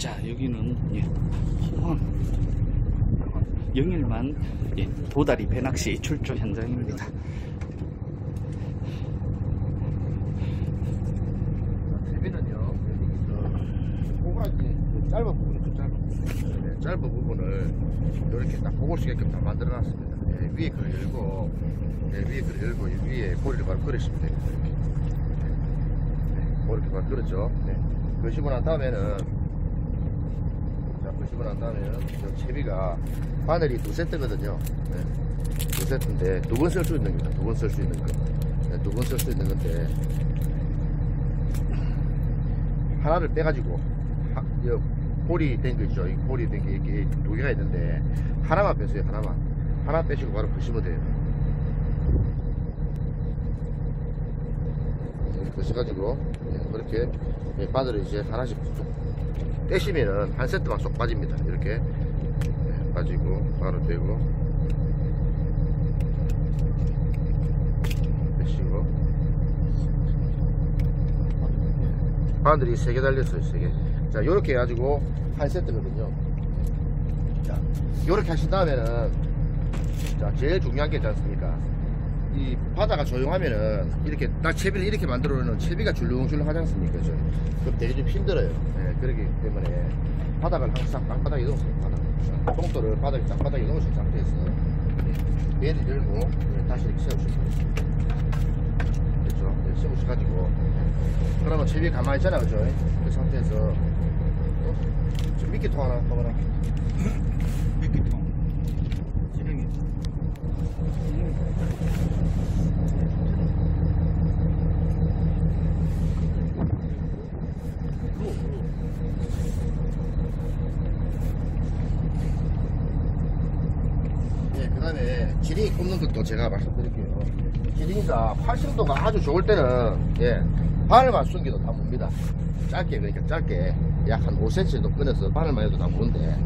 자, 여기는 예, 포항 영일만 예, 도다리 배낚시 출조 현장입니다. 꼬라지 그 짧은 부분 있죠, 짧은 부분. 네, 짧은 부분을 이렇게 딱 보고 쓰게끔 다 만들어 놨습니다. 예, 위에 그걸 열고, 예, 위에 그걸 열고, 이 위에 고리를 바로 걸으시면 됩니다. 이렇게. 네, 그렇게 바로 걸었죠. 네. 그러시고 난 다음에는, 자, 그러시고 난 다음에는, 저 채비가 바늘이 두 세트거든요. 네. 두 세트인데, 두 번 쓸 수 있는 겁니다. 두 번 쓸 수 있는 거. 네, 두번 쓸 수 있는 건데, 하나를 빼가지고 하, 여, 볼이 된거 있죠. 이 볼이 된게 이렇게 두 개가 있는데 하나만 빼세요. 하나만. 하나 빼시고 바로 끄시면 돼요. 이렇게 끄셔가지고 예, 그렇게 예, 바늘을 이제 하나씩 쏙 떼시면은 한 세트만 쏙 빠집니다. 이렇게 예, 빠지고 바로 되고 빼시고 바늘이 세개 달렸어요, 세 개. 자, 요렇게 해가지고 한 세트거든요. 자, 요렇게 하신 다음에는, 자, 제일 중요한 게 있지 않습니까? 이 바다가 조용하면은, 이렇게, 딱 채비를 이렇게 만들어 놓으면 채비가 줄렁줄렁 하지 않습니까? 그죠? 그럼 되게 좀 힘들어요. 예, 그렇기 때문에 바닥을 항상 땅바닥에 넣으세요, 바닥. 똥돌을 바닥에, 땅바닥에 넣으신 상태에서, 예, 배를 열고, 예, 다시 이렇게 세우시면 돼요. 그렇죠? 네, 세우셔가지고 그러면 채비 가만히 있잖아 그죠? 그 상태에서 어? 저 미끼 통 하나 먹어라 미끼통 지렁이 예, 그 다음에 지링이 꼽는 것도 제가 말씀드릴게요 지링이가 활성도가 아주 좋을 때는 예, 바늘만 숨겨도 다 뭅니다 짧게 그러니까 짧게 약 한 5cm 정도 끊어서 바늘만 해도 다 무는데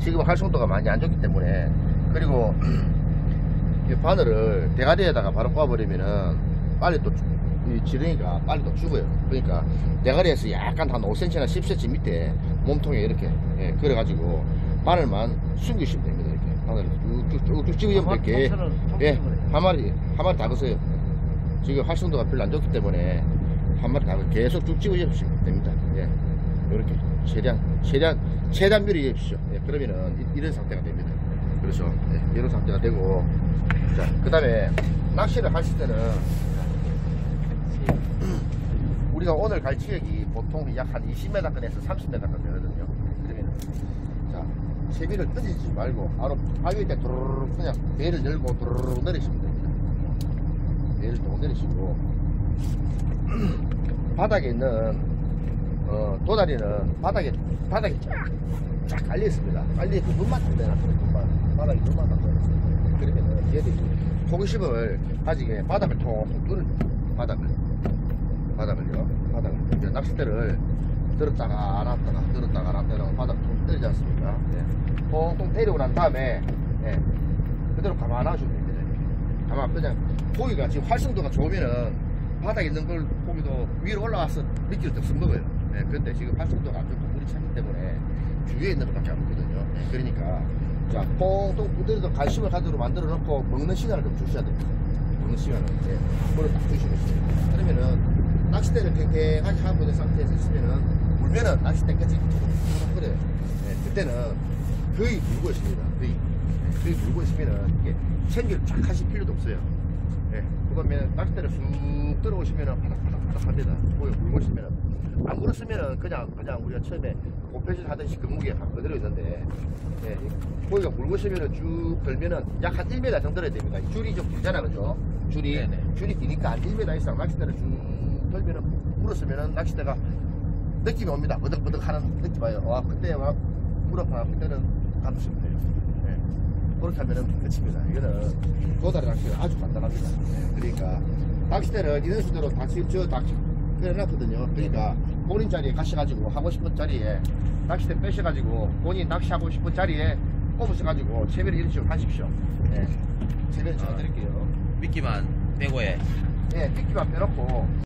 지금 활성도가 많이 안 좋기 때문에 그리고 이 바늘을 대가리에다가 바로 꽂아버리면은 빨리 또 이 지렁이가 빨리 또 죽어요. 그러니까 대가리에서 약간 한 5cm나 10cm 밑에 몸통에 이렇게 예, 그래가지고 바늘만 숨기시면 됩니다. 쭉쭉쭉 찍으면 이렇게 예, 한 마리 한 마리 다 그세요. 지금 활성도가 별로 안 좋기 때문에 한 마리 다 그- 계속 쭉 찍으시면 됩니다. 예, 이렇게 최대한 최대한 최대한 미리 해주십시오. 예, 그러면은 이- 이런 상태가 됩니다. 그렇죠. 예, 이런 상태가 되고 자, 그 다음에 낚시를 하실 때는 우리가 오늘 갈 지역이 보통 약 한 20m권에서 30m권 되거든요. 그러면 자 채비를 던지지 말고 바로 바위 때 도르르 그냥 배를 열고 도르르 내리시면 됩니다. 배를 또 내리시고 바닥에 있는 어, 도다리는 바닥에 바닥에 쫙쫙 깔려 있습니다. 깔려 있고 눈만 딱 내놨어요. 눈만 바닥에 눈만 딱 내놨어요. 그러면은 얘들이 호기심을 가지게 바닥을 통통 뚫을 바닥을 바닥을요. 바닥을. 이제 낚싯대를 들었다가 놨다가 들었다가 놨다가 바닥 통 때리지 않습니까? 예. 통통 때리고 난 다음에 예. 그대로 가만 놔주면 됩니다. 이렇게. 가만 그냥 고기가 지금 활성도가 좋으면은 바닥에 있는 걸 고기도 위로 올라와서 미끼를 득 먹어요. 예. 근데 지금 활성도가 안 좋고 물이 차기 때문에 주위에 있는 것밖에 안 먹거든요. 예. 그러니까 자 통통 부드러도 관심을 가도록 만들어 놓고 먹는 시간을 좀 주셔야 됩니다. 먹는 시간을 예. 물을 딱 주시고 있어요. 그러면은 낚싯대를 팽팽하게 하고 있는 상태에서 있으면은 물면은 낚싯대까지 끓여요. 네, 그때는 거의 물고 있습니다. 거의. 네, 거의 물고 있으면은 이게 챙기를 쫙 하실 필요도 없어요. 네, 그러면 낚싯대를 쑥 들어오시면은 바닥바닥바닥 합니다. 거기 물고 있으면은. 안 물었으면은 그냥, 그냥 우리가 처음에 고패질 하듯이 그 무게가 그대로 있는데, 네, 거기가 물고 있으면은 쭉 들면은 약 한 1m 정도 들어야 됩니다. 이 줄이 좀 길잖아, 그죠? 줄이. 네네. 줄이 기니까 한 1m 이상 낚싯대를 쭉 돌면은 물었으면은 낚싯대가 느낌이 옵니다. 버덕버덕 하는 느낌 와요. 와, 그때 막 물어봐. 그때는 가두시면 돼요. 네. 그렇게 하면은 끝입니다. 이거는 도다리 낚시가 아주 간단합니다. 네. 그러니까 낚싯대는 이런 식으로 낚시, 저 낚시 그래놨거든요. 그러니까 본인 자리에 가셔가지고 하고 싶은 자리에 낚싯대 빼셔가지고 본인 낚시하고 싶은 자리에 꼽으셔가지고 채비를 이런 식으로 하십시오. 네. 채비를 제가 드릴게요. 미끼만 빼고 해. 예, 미끼만 빼놓고